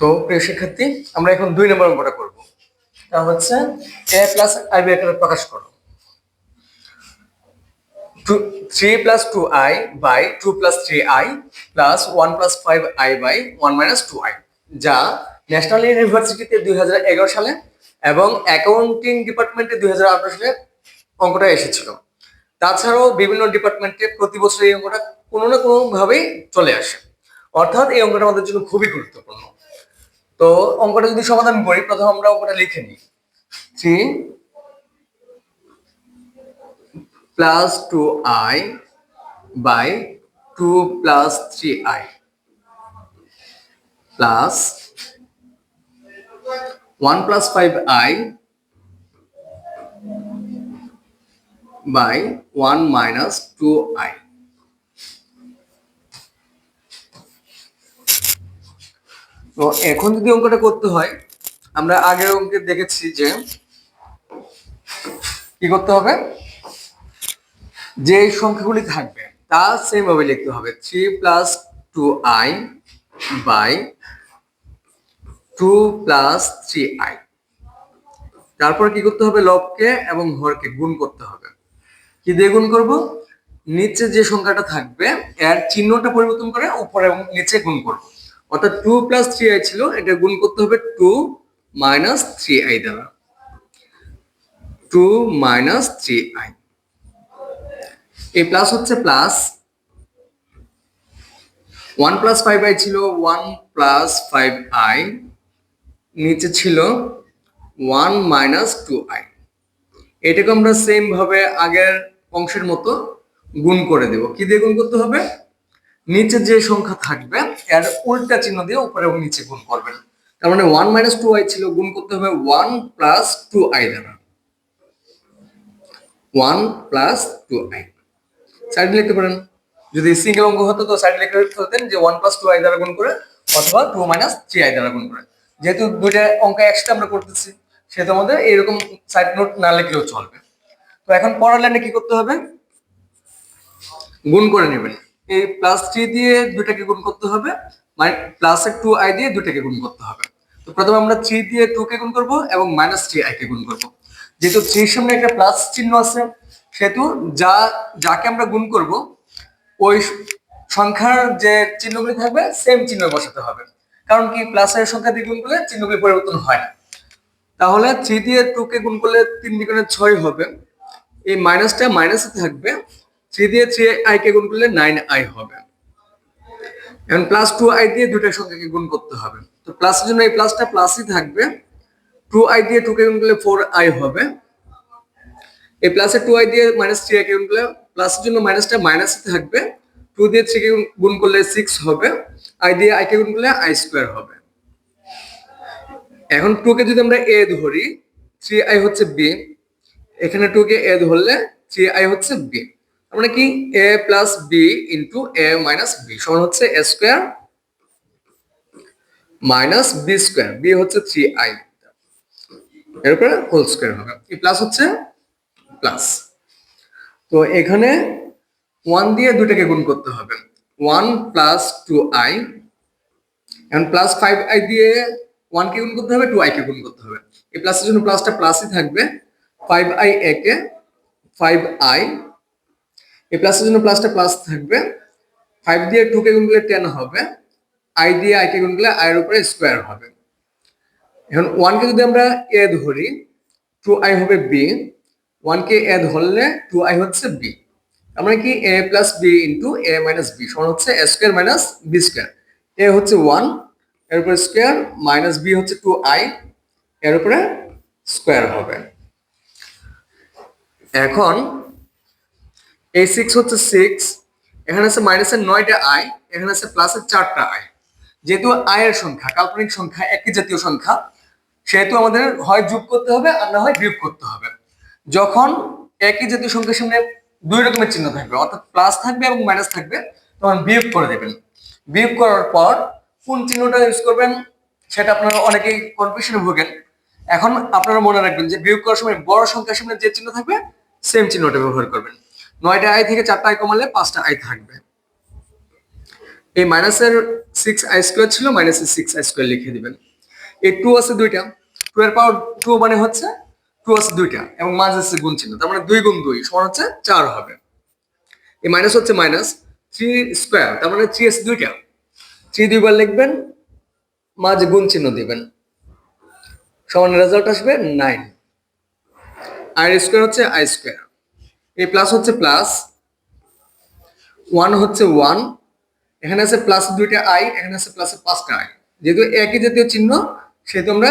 তো প্রিয় শিক্ষার্থী, আমরা এখন দুই নম্বর অঙ্কটা করব। তা হচ্ছে এ প্লাস আই বি আকারে প্রকাশ করো। Three plus two I by two plus three I plus one plus five I by one minus two I যা ন্যাশনাল ইউনিভার্সিটিতে দুই হাজার এগারো সালে এবং অ্যাকাউন্টিং ডিপার্টমেন্টে দুই হাজার আঠারো সালে অঙ্কটা এসেছিল। তাছাড়াও বিভিন্ন ডিপার্টমেন্টে প্রতি বছর এই অঙ্কটা কোনো না কোনো ভাবেই চলে আসে। অর্থাৎ এই অঙ্কটা আমাদের জন্য খুবই গুরুত্বপূর্ণ। তো অঙ্কটা যদি সমাধান করি, প্রথম আমরা অঙ্কটা লিখে নিই। Three plus two I by two plus three I plus one plus five I by one minus two I তো এখন যদি অঙ্কটা করতে হয়, আমরা আগের অঙ্কে দেখেছি যে কি করতে হবে? যে সংখ্যাগুলি থাকবে, তা সেম ভাবে লিখতে হবে। Three plus two I by two plus three I তারপর কি করতে হবে? লবকে এবং হরকে গুণ করতে হবে। কি দিয়ে গুণ করব? নিচে যে সংখ্যাটা থাকবে, এর চিহ্নটা পরিবর্তন করে উপরে এবং নিচে গুণ করব। অর্থাৎ টু প্লাস থ্রি আই ছিল, এটা গুণ করতে হবে টু মাইনাস থ্রি আই দ্বারা। টু মাইনাস থ্রি আই এই প্লাস হচ্ছে plus one plus five i ছিল ওয়ান প্লাস ফাইভ আই নিচে ছিল ওয়ান মাইনাস টু আই এটাকে আমরা সেম ভাবে আগের অংশের মতো গুণ করে দেব। কি দিয়ে গুণ করতে হবে? নিচে যে সংখ্যা থাকবে, এর উল্টা চিহ্ন দিয়ে উপরে এবং নিচে গুণ করবেন। তার মানে ওয়ান মাইনাস টু আই ছিল, গুণ করতে হবে ওয়ান প্লাস টু আই দ্বারা। One plus two i side লিখতে পারেন। যদি সিঙ্গেল অঙ্ক হতো, তো সাইড লিখতে হতেন যে ওয়ান প্লাস টু আই দ্বারা গুণ করে, অথবা টু মাইনাস থ্রি আই দ্বারা গুণ করে। যেহেতু দুইটা অঙ্ক এক্সট্রা আমরা করতেছি, সেহেতু আমাদের এইরকম সাইড নোট না লিখলেও চলবে। তো এখন পরের লাইনে কি করতে হবে? গুণ করে নেবেন। এই প্লাস থ্রি দিয়ে দুটাকে গুণ করতে হবে মানে প্লাস টু আই দিয়ে দুটাকে গুণ করতে হবে। তো প্রথমে আমরা থ্রি দিয়ে টু কে গুণ করব এবং মাইনাস থ্রি আই কে গুণ করব। যেহেতু থ্রির সামনে একটা প্লাস চিহ্ন আছে, সেহেতু যা, যাকে আমরা গুণ করব, ওই সংখ্যার যে চিহ্নগুলি থাকবে সেম চিহ্ন বসাতে হবে। কারণ কি প্লাসের সংখ্যা দিয়ে গুণ করলে চিহ্নগুলি পরিবর্তন হয় না। তাহলে থ্রি দিয়ে টু কে গুণ করলে তিন দ্বিগুণে ছয় হবে। এই মাইনাসটা মাইনাসে থাকবে। থ্রি দিয়ে থ্রি আই কে গুণ করলে নাইন আই হবে। এখন প্লাস টু আই দিয়ে দুটার সংখ্যাকে গুণ করতে হবে। তো প্লাসের জন্য এই প্লাসটা প্লাসই থাকবে। টু আই দিয়ে টু কে গুণ করলে ফোর আই হবে। এই প্লাসে টু আই দিয়ে মাইনাস থ্রি আই কে গুণ করলে প্লাসের জন্য মাইনাসটা মাইনাসই থাকবে। টু দিয়ে থ্রি কে গুণ করলে সিক্স হবে। আই দিয়ে আই কে গুণ করলে আই স্কোয়ার হবে। এখন টু কে যদি আমরা এ ধরি থ্রি আই হচ্ছে বি এখানে টু কে এ ধরলে থ্রি আই হচ্ছে বি মানে কি? A plus B into A minus B সমান হচ্ছে A square minus B square B হচ্ছে থ্রি আই এরপরে হোল স্কোয়ার হবে। এই প্লাস হচ্ছে? প্লাস তো এখানে ওয়ান দিয়ে দুটাকে গুণ করতে হবে। ওয়ান প্লাস টু আই এখন প্লাস ফাইভ আই দিয়ে ওয়ান কে গুণ করতে হবে টু আই কে গুণ করতে হবে। এই প্লাসের জন্য প্লাসটা প্লাসই থাকবে। ফাইভ আই এ কে ফাইভ আই এই প্লাসের জন্য প্লাসটা প্লাস থাকবে। ফাইভ দিয়ে টু কে গুণ করলে টেন হবে। আই দিয়ে আই কে গুণ আই এর উপরে স্কোয়ার হবে। এখন ওয়ান কে যদি আমরা এ ধরি টু আই হবে বি ওয়ান কে এ ধরলে টু আই হচ্ছে বি তার মানে কি? A plus B into A minus B সমান হচ্ছে A square minus B square A হচ্ছে ওয়ানের উপরে স্কোয়ার মাইনাস বি হচ্ছে টু আই এর উপরে স্কোয়ার হবে। এখন এই সিক্স হচ্ছে সিক্স এখানে আছে মাইনাসের নয়টা আই এখানে আছে প্লাসের চারটা আই যেহেতু আয়ের সংখ্যা, কাল্পনিক সংখ্যা, একই জাতীয় সংখ্যা, সেহেতু আমাদের হয় যোগ করতে হবে আর না হয় বিয়োগ করতে হবে। যখন একই জাতীয় সংখ্যার সামনে দুই রকমের চিহ্ন থাকবে, অর্থাৎ প্লাস থাকবে এবং মাইনাস থাকবে, তখন বিয়োগ করে দেবেন। বিয়োগ করার পর কোন চিহ্নটা ইউজ করবেন, সেটা আপনারা অনেকেই কনফিউশনে ভোগেন। এখন আপনারা মনে রাখবেন যে বিয়োগ করার সময় বড় সংখ্যার সামনে যে চিহ্ন থাকবে সেম চিহ্নটা ব্যবহার করবেন। নয়টা আই থেকে চারটা আই কমালে পাঁচটা আই থাকবে। এই মাইনাসের সিক্স আই স্কোয়ার ছিল, মাইনাসের সিক্স আই স্কোয়ার লিখে দিবেন। এই টু আছে দুইটা টু এর পাওয়ার টু মানে হচ্ছে টু আছে দুইটা, এবং মাঝে আছে গুণ চিহ্ন, তার মানে দুই গুণ দুই সমান হচ্ছে চার হবে। এই মাইনাস হচ্ছে মাইনাস থ্রি স্কোয়ার তার মানে থ্রি আছে দুইটা। থ্রি দুইবার লিখবেন, মাঝে গুণ চিহ্ন দিবেন। সমান রেজাল্ট আসবে নাইন আর স্কোয়ার হচ্ছে আই স্কোয়ার এই প্লাস হচ্ছে প্লাস ওয়ান হচ্ছে ওয়ান এখানে আছে প্লাস দুইটা আই এখানে আছে প্লাস পাঁচটা আই যেহেতু একই জাতীয় চিহ্ন, সেহেতু আমরা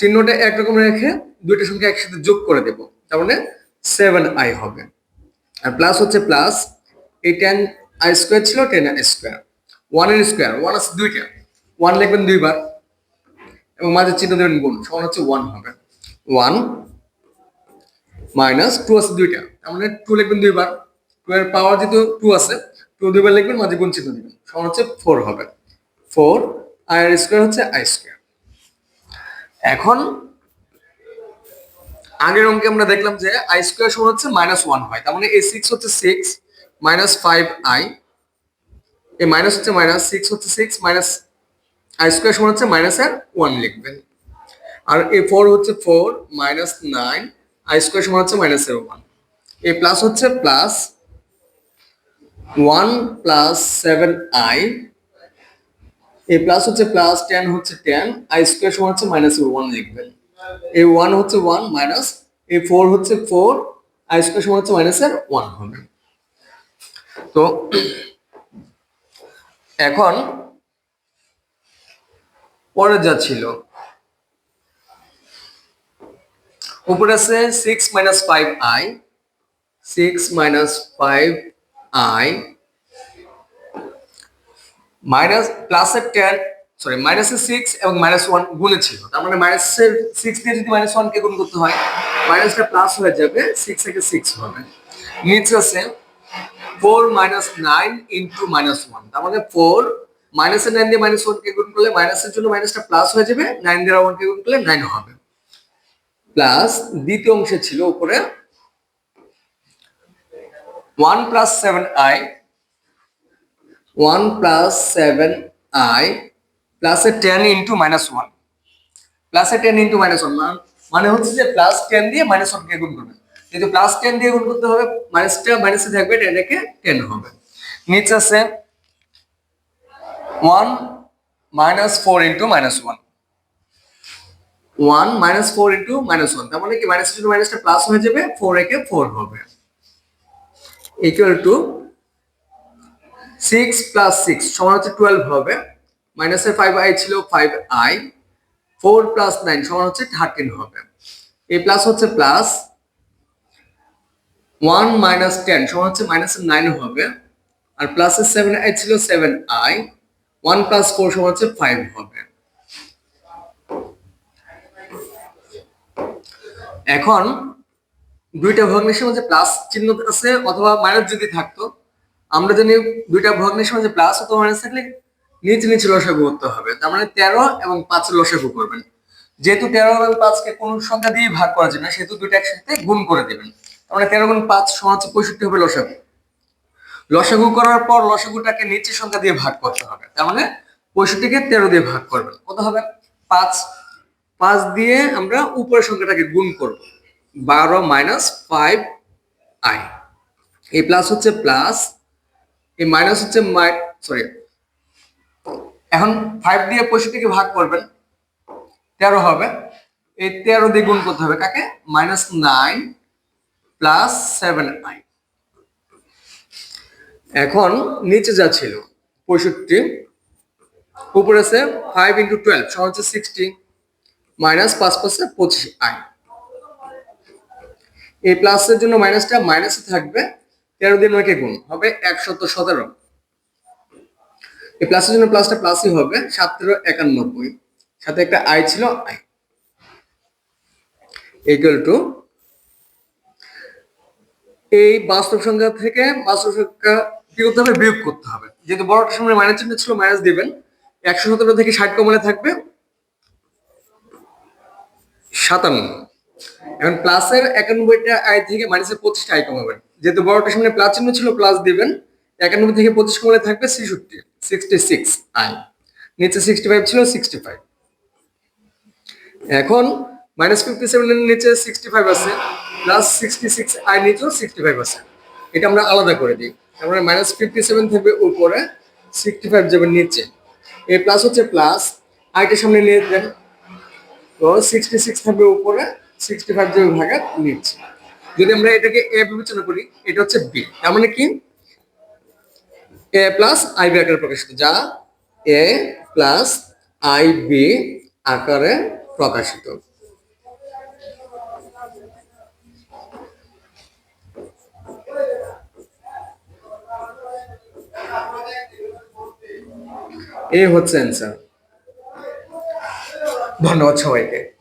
চিহ্নটা একরকম রেখে দুইটা সংখ্যা একসাথে যোগ করে দেব। তার মানে সেভেন আই হবে। আর প্লাস হচ্ছে প্লাস এই টেন আই স্কোয়ার ছিল টেন আই স্কোয়ার ওয়ানের স্কোয়ার ওয়ান আছে দুইটা। ওয়ান লিখবেন দুইবার এবং মাঝে চিহ্ন দেবেন গুণ, সমান হচ্ছে ওয়ান হবে। ওয়ান মাইনাস টু আছে দুইটা। তার মানে টু লিখবেন দুইবার। টু এর পাওয়ার যেহেতু টু আছে টু দুইবার লিখবেন, মাঝে গুণ চিহ্ন দিবেন। সমান হচ্ছে ফোর হবে। ফোর আর স্কোয়ার হচ্ছে আই স্কোয়ার এখন আগের অঙ্কে আমরা দেখলাম যে আই স্কোয়ার সমান হচ্ছে মাইনাস ওয়ান হয়। তার মানে এ সিক্স হচ্ছে সিক্স মাইনাস ফাইভ আই এ মাইনাস হচ্ছে মাইনাস সিক্স হচ্ছে সিক্স মাইনাস আই স্কোয়ার সমান হচ্ছে মাইনাস আর ওয়ান লিখবেন। আর এ ফোর হচ্ছে four minus nine i square সমান হচ্ছে মাইনাস এর ওয়ান এ প্লাস হচ্ছে plus one plus seven i A plus হচ্ছে প্লাস টেন হচ্ছে টেন আই স্কোয়ার সমান হচ্ছে মাইনাস ওয়ান লিখবেন। এ ওয়ান হচ্ছে ওয়ান মাইনাস এ ফোর হচ্ছে ফোর আই স্কোয়ার সমান হচ্ছে মাইনাস এর ওয়ান হবে। তো এখন পরে যা ছিল উপরে আছে six minus five i six minus five i minus প্লাসের টেন সরি মাইনাসের সিক্স এবং মাইনাস ওয়ান গুণে ছিল। তার মানে মাইনাসের সিক্স দিয়ে যদি মাইনাস ওয়ানকে গুণ করতে হয় মাইনাসটা প্লাস হয়ে যাবে সিক্স থেকে সিক্স হবে। নিচে আছে four minus nine into minus one তার মানে ফোর মাইনাসের নাইন দিয়ে মাইনাস ওয়ানকে গুণ করলে মাইনাসের জন্য মাইনাসটা প্লাস হয়ে যাবে নাইন দিয়ে ওয়ানকে গুণ করলে নাইন হবে। প্লাস দ্বিতীয় অংশে ছিল উপরে one plus seven i one plus seven i প্লাসে টেন ইন্টু মাইনাস ওয়ান প্লাসে টেন ইন্টু মাইনাস ওয়ান মানে হচ্ছে যে প্লাস টেন দিয়ে মাইনাস ওয়ানকে গুণ করবে। যেহেতু প্লাস টেন দিয়ে গুণ করতে হবে মাইনাসটা মাইনাসে থাকবে টেন রেখে টেন হবে। নিচে আছে one minus four into minus one one minus four into minus one তার মানে কি মাইনাস টু মাইনাসটা প্লাস হয়ে যাবে ফোর একে ফোর হবে। Equal to six plus six সমান হচ্ছে টুয়েলভ হবে। মাইনাসের ফাইভ আই ছিল five i four plus nine সমান হচ্ছে থার্টিন হবে। এই প্লাস হচ্ছে প্লাস ওয়ান মাইনাস টেন সমান হচ্ছে মাইনাসের নাইন হবে। আর প্লাসের সেভেন আই ছিল seven i one plus four সমান হচ্ছে ফাইভ হবে। এখন দুইটা ভগ্নাংশের মধ্যে প্লাস চিহ্ন আছে অথবা মাইনাস যদি থাকতো, আমরা জানি দুইটা ভগ্নাংশের মধ্যে প্লাস অথবা মাইনাস থাকলে নিচে নিচে লসাগু করতে হবে। তার মানে তেরো এবং পাঁচের লসাগু করবেন। যেহেতু তেরো এবং পাঁচকে কোন সংখ্যা দিয়ে ভাগ করা যায় না, সেহেতু দুইটা একসাথে গুণ করে দেবেন। তার মানে তেরো গুণ পাঁচ হচ্ছে পঁয়ষট্টি হবে লসাগু। লসাগু করার পর লসাগুটাকে নিচের সংখ্যা দিয়ে ভাগ করতে হবে। তার মানে পঁয়ষট্টিকে তেরো দিয়ে ভাগ করবেন। কত হবে? পাঁচ পাঁচ দিয়ে আমরা উপরের সংখ্যাটাকে গুণ করব। বারো মাইনাস ফাইভ আই এই প্লাস হচ্ছে প্লাস এই মাইনাস হচ্ছে মাই সরি এখন ফাইভ দিয়ে পঁয়ষট্টিকে ভাগ করবেন, তেরো হবে। এই তেরো দিয়ে গুণ করতে হবে কাকে? Minus nine plus seven i এখন নিচে যা ছিল, পঁয়ষট্টি, উপরে আছে ফাইভ ইন্টু টুয়েলভ সমান হচ্ছে সিক্সটি মাইনাস পাঁচ পাঁচে পঁচিশ আই। এই প্লাসের জন্য মাইনাসটা মাইনাসে থাকবে তেরো দিন নয়কে গুণ, হবে একশত সতেরো। এই প্লাসের জন্য প্লাসটা প্লাসই হবে সাত তেরো একানব্বই, সাথে একটা আই ছিল আই। ইকুয়াল টু এই বাস্তব সংখ্যা থেকে বাস্তব সংখ্যা কি করতে হবে? বিয়োগ করতে হবে। যেহেতু বড়টার সামনে মাইনাস চিহ্ন ছিল, মাইনাস দিবেন। একশো সতেরো থেকে ষাট কমানে থাকবে সাতান্ন। এখন প্লাসের একানব্বইটা আই থেকে মাইনাসের পঁচিশটা আই কমাবেন। যেহেতু বড়টার সামনে প্লাস চিহ্ন ছিল প্লাস দিবেন। একানব্বই থেকে পঁচিশ কমানে থাকবে ছেষট্টি সিক্সটি সিক্স আই নিচে সিক্সটি ফাইভ ছিল সিক্সটি ফাইভ এখন মাইনাস ফিফটি সেভেনের নিচে সিক্সটি ফাইভ আছে প্লাস সিক্সটি সিক্স আই নিচেও সিক্সটি ফাইভ আছে। এটা আমরা আলাদা করে দিই। তার মানে মাইনাস ফিফটি সেভেন থাকবে উপরে সিক্সটি ফাইভ যাবে নিচে। এ প্লাস হচ্ছে প্লাস আইটা সামনে নিয়ে দেন তো সিক্সটি সিক্স থাকবে উপরে সিক্সটি ফাইভ যাবে ভাগা নিচে। যদি আমরা এটাকে এ বিবেচনা করি, এটা হচ্ছে বি তার মানে কি? এ প্লাস আই বি আকারে প্রকাশিত। যা এ প্লাস আই বি আকারে প্রকাশিত। এই হচ্ছে অ্যান্সার ধন্যবাদ সবাইকে।